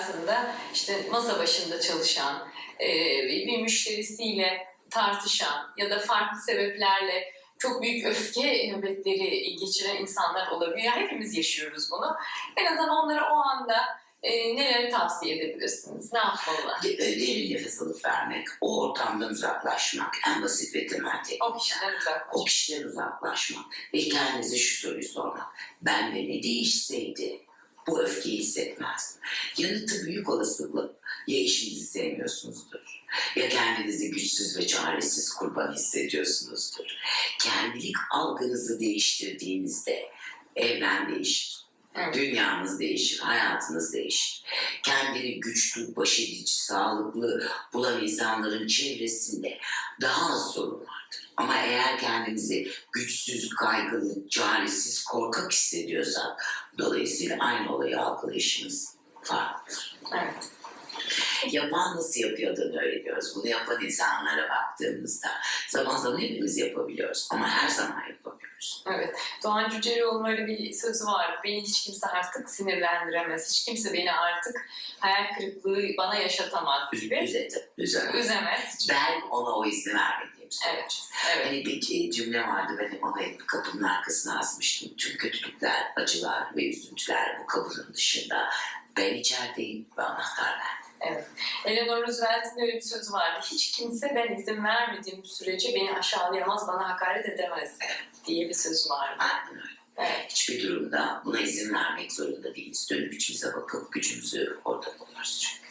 esasında işte masa başında çalışan, e, bir müşterisiyle tartışan ya da farklı sebeplerle çok büyük öfke nöbetleri geçiren insanlar olabiliyor. Hepimiz yaşıyoruz bunu. En azından onlara o anda e, neleri tavsiye edebilirsiniz? Ne yapmalılar? De- Derin nefes alıp vermek, o ortamdan uzaklaşmak en basit ve temel teknik. O kişiden uzak. O kişiden uzaklaşmak ve kendinize şu soruyu sormak. Ben de ne değişseydi bu öfkeyi hissetmezdim. Yanıtı büyük olasılıkla ya eşinizi sevmiyorsunuzdur ya kendinizi güçsüz ve çaresiz kurban hissediyorsunuzdur. Kendilik algınızı değiştirdiğinizde evren değişir. Evet. Dünyanız değişir, hayatınız değişir. Kendini güçlü, baş edici, sağlıklı bulan insanların çevresinde daha az sorun vardır. Ama eğer kendimizi güçsüz, kaygılı, çaresiz, korkak hissediyorsak dolayısıyla aynı olayı algılayışımız farklıdır. Evet. Yapan nasıl yapıyordun öğreniyoruz. Bunu yapan insanlara baktığımızda zaman zaman hepimiz yapabiliyoruz ama her zaman yapamıyoruz. Evet. Doğan Cüceloğlu'nun öyle bir sözü var. Beni hiç kimse artık sinirlendiremez. Hiç kimse beni artık hayal kırıklığı bana yaşatamaz gibi. Üzetim, üzemez. Üzemez. Ben ona o izni vermediğim sürece. Evet. Evet. Hani bir cümle vardı ben onu hep kapının arkasına asmıştım. Tüm kötülükler, acılar ve üzüntüler bu kapının dışında. Ben içerideyim ve anahtar ben. Evet. Eleanor Roosevelt'in öyle bir sözü vardı. Hiç kimse ben izin vermediğim sürece beni aşağılayamaz, bana hakaret edemez diye bir sözü vardı. Aynen öyle. Evet. Hiçbir durumda buna izin vermek zorunda değiliz. Dönüp içimize bakıp gücümüzü orada buluyoruz çünkü.